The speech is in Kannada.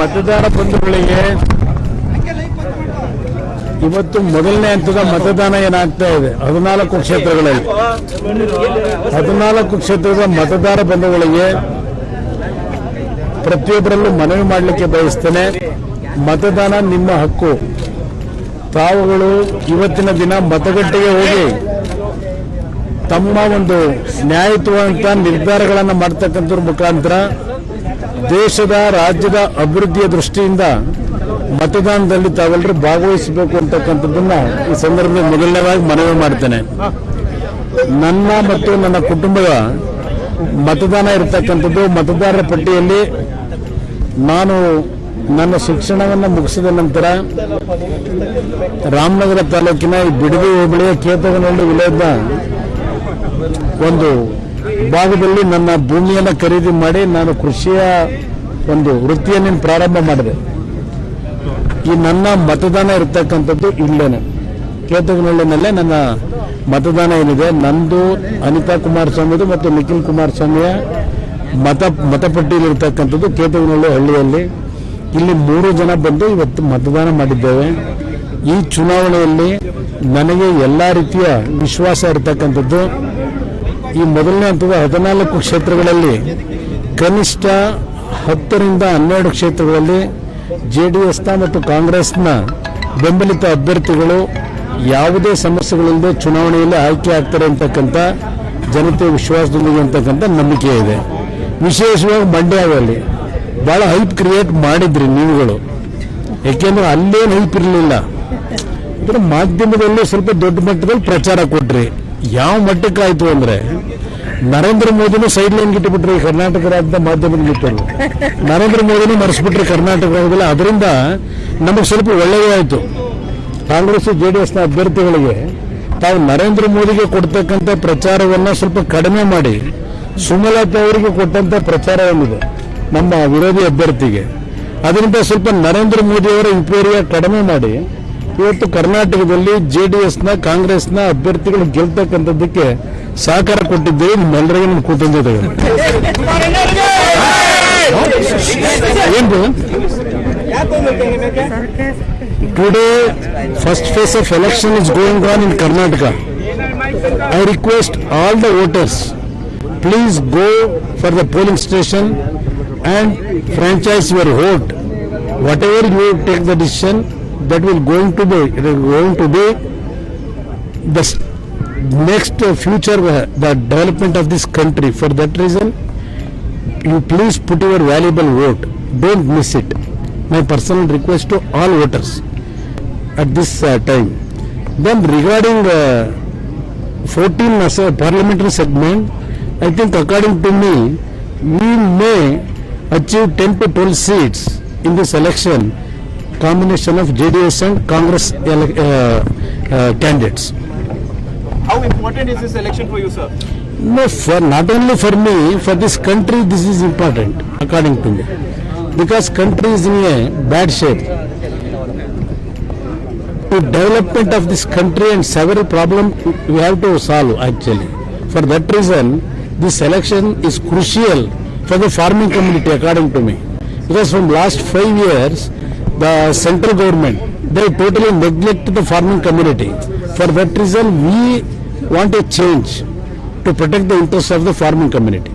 ಮತದಾರ ಬಂಧುಗಳಿಗೆ ಇವತ್ತು ಮೊದಲನೇ ಹಂತದ ಮತದಾನ ಏನಾಗ್ತಾ ಇದೆ? ಹದಿನಾಲ್ಕು ಕ್ಷೇತ್ರಗಳಲ್ಲಿ. ಹದಿನಾಲ್ಕು ಕ್ಷೇತ್ರದ ಮತದಾರ ಬಂಧುಗಳಿಗೆ ಪ್ರತಿಯೊಬ್ಬರಲ್ಲೂ ಮನವಿ ಮಾಡಲಿಕ್ಕೆ ಬಯಸ್ತೇನೆ. ಮತದಾನ ನಿಮ್ಮ ಹಕ್ಕು. ತಾವುಗಳು ಇವತ್ತಿನ ದಿನ ಮತಗಟ್ಟೆಗೆ ಹೋಗಿ ತಮ್ಮ ಒಂದು ನ್ಯಾಯಯುತವಾದಂತಹ ನಿರ್ಧಾರಗಳನ್ನು ಮಾಡತಕ್ಕಂಥ ಮುಖಾಂತರ ದೇಶದ ರಾಜ್ಯದ ಅಭಿವೃದ್ಧಿಯ ದೃಷ್ಟಿಯಿಂದ ಮತದಾನದಲ್ಲಿ ತಾವೆಲ್ಲರೂ ಭಾಗವಹಿಸಬೇಕು ಅಂತಕ್ಕಂಥದ್ದನ್ನ ಈ ಸಂದರ್ಭದಲ್ಲಿ ಮೊದಲನೇವಾಗಿ ಮನವಿ ಮಾಡ್ತೇನೆ. ನನ್ನ ಮತ್ತು ನನ್ನ ಕುಟುಂಬದ ಮತದಾನ ಇರತಕ್ಕಂಥದ್ದು ಮತದಾರರ ಪಟ್ಟಿಯಲ್ಲಿ ನಾನು ನನ್ನ ಶಿಕ್ಷಣವನ್ನು ಮುಗಿಸಿದ ನಂತರ ರಾಮನಗರ ತಾಲೂಕಿನ ಈ ಬಿಡದಿ ಹೋಬಳಿಯ ಕೇತಗನಹಳ್ಳಿ ವಿಲಯದ ಒಂದು ಭಾಗದಲ್ಲಿ ನನ್ನ ಭೂಮಿಯನ್ನು ಖರೀದಿ ಮಾಡಿ ನಾನು ಕೃಷಿಯ ಒಂದು ವೃತ್ತಿಯನ್ನು ಪ್ರಾರಂಭ ಮಾಡಿದೆ. ಈ ನನ್ನ ಮತದಾನ ಇರತಕ್ಕಂಥದ್ದು ಇಲ್ಲೇನೆ. ಕೇತಗನಹಳ್ಳಿನಲ್ಲೇ ನನ್ನ ಮತದಾನ ಏನಿದೆ, ನಂದು ಅನಿತಾ ಕುಮಾರಸ್ವಾಮಿದು ಮತ್ತು ನಿಖಿಲ್ ಕುಮಾರಸ್ವಾಮಿಯ ಮತ ಮತಪಟ್ಟಿಯಲ್ಲಿ ಇರ್ತಕ್ಕಂಥದ್ದು ಕೇತಗನಹಳ್ಳಿ ಹಳ್ಳಿಯಲ್ಲಿ. ಇಲ್ಲಿ ಮೂರು ಜನ ಬಂದು ಇವತ್ತು ಮತದಾನ ಮಾಡಿದ್ದೇವೆ. ಈ ಚುನಾವಣೆಯಲ್ಲಿ ನನಗೆ ಎಲ್ಲ ರೀತಿಯ ವಿಶ್ವಾಸ ಇರತಕ್ಕಂಥದ್ದು. ಈ ಮೊದಲನೇ ಹಂತದ ಹದಿನಾಲ್ಕು ಕ್ಷೇತ್ರಗಳಲ್ಲಿ ಕನಿಷ್ಠ ಹತ್ತರಿಂದ ಹನ್ನೆರಡು ಕ್ಷೇತ್ರಗಳಲ್ಲಿ ಜೆ ಡಿ ಎಸ್ನ ಮತ್ತು ಕಾಂಗ್ರೆಸ್ನ ಬೆಂಬಲಿತ ಅಭ್ಯರ್ಥಿಗಳು ಯಾವುದೇ ಸಮಸ್ಯೆಗಳಿಲ್ಲದೆ ಚುನಾವಣೆಯಲ್ಲಿ ಆಯ್ಕೆ ಆಗ್ತಾರೆ ಅಂತಕ್ಕಂಥ ಜನತೆ ವಿಶ್ವಾಸದೊಂದಿಗೆ ಅಂತಕ್ಕಂಥ ನಂಬಿಕೆ ಇದೆ. ವಿಶೇಷವಾಗಿ ಮಂಡ್ಯದಲ್ಲಿ ಬಹಳ ಹೈಪ್ ಕ್ರಿಯೇಟ್ ಮಾಡಿದ್ರಿ ನೀವುಗಳು. ಯಾಕೆಂದ್ರೆ ಅಲ್ಲೇನು ಹೈಪ್ ಇರಲಿಲ್ಲ. ಮಾಧ್ಯಮದಲ್ಲೂ ಸ್ವಲ್ಪ ದೊಡ್ಡ ಮಟ್ಟದಲ್ಲಿ ಪ್ರಚಾರ ಕೊಟ್ರಿ. ಯಾವ ಮಟ್ಟಕ್ಕೆ ಆಯ್ತು ಅಂದ್ರೆ ನರೇಂದ್ರ ಮೋದಿನೂ ಸೈಡ್ ಲೈನ್ ಗಿಟ್ಟುಬಿಟ್ರಿ ಈ ಕರ್ನಾಟಕ ರಾಜ್ಯದ ಮಾಧ್ಯಮದ ಗಿಟ್ಟರು ನರೇಂದ್ರ ಮೋದಿನೂ ಮರೆಸ್ಬಿಟ್ರಿ ಕರ್ನಾಟಕ ರಾಜ್ಯದಲ್ಲಿ. ಅದರಿಂದ ನಮಗೆ ಸ್ವಲ್ಪ ಒಳ್ಳೆಯದೇ ಆಯಿತು. ಕಾಂಗ್ರೆಸ್ ಜೆ ಡಿ ಎಸ್ನ ಅಭ್ಯರ್ಥಿಗಳಿಗೆ ತಾವು ನರೇಂದ್ರ ಮೋದಿಗೆ ಕೊಡ್ತಕ್ಕಂಥ ಪ್ರಚಾರವನ್ನು ಸ್ವಲ್ಪ ಕಡಿಮೆ ಮಾಡಿ ಸುಮಲತಾ ಅವರಿಗೆ ಕೊಟ್ಟಂತ ಪ್ರಚಾರ ಏನಿದೆ ನಮ್ಮ ವಿರೋಧಿ ಅಭ್ಯರ್ಥಿಗೆ. ಅದರಿಂದ ಸ್ವಲ್ಪ ನರೇಂದ್ರ ಮೋದಿ ಅವರ ಇಂಪೇರಿಯ ಕಡಿಮೆ ಮಾಡಿ ಇವತ್ತು ಕರ್ನಾಟಕದಲ್ಲಿ ಜೆ ಡಿ ಎಸ್ನ ಕಾಂಗ್ರೆಸ್ನ ಅಭ್ಯರ್ಥಿಗಳು ಗೆಲ್ತಕ್ಕಂಥದ್ದಕ್ಕೆ ಸಹಕಾರ ಕೊಟ್ಟಿದ್ದೇ ನಿಮ್ಮೆಲ್ಲರಿಗೆ ನಿಮ್ಮ ಕೂತಂದ today first phase of election is going on in Karnataka I request all the voters please go for the polling station and franchise your vote whatever you take the decision that will going to be going to be the next future, uh, the development of this country. For that reason, you please put your valuable vote. Don't miss it. My personal request to all voters at this uh, time. Then regarding uh, 14 as a parliamentary segment, I think according to me, we may achieve 10 to 12 seats in this election, combination of JDS and Congress uh, uh, candidates. How important is this election for you, sir? No, for not only for me, for this country, this is important, according to me, because country is in a bad shape. To development of this country and several problems we have to solve actually. For that reason, this election is crucial for the farming community, according to me, because from last five years, the central government they totally neglect the farming community. For that reason, we want a change to protect the interests of the farming community.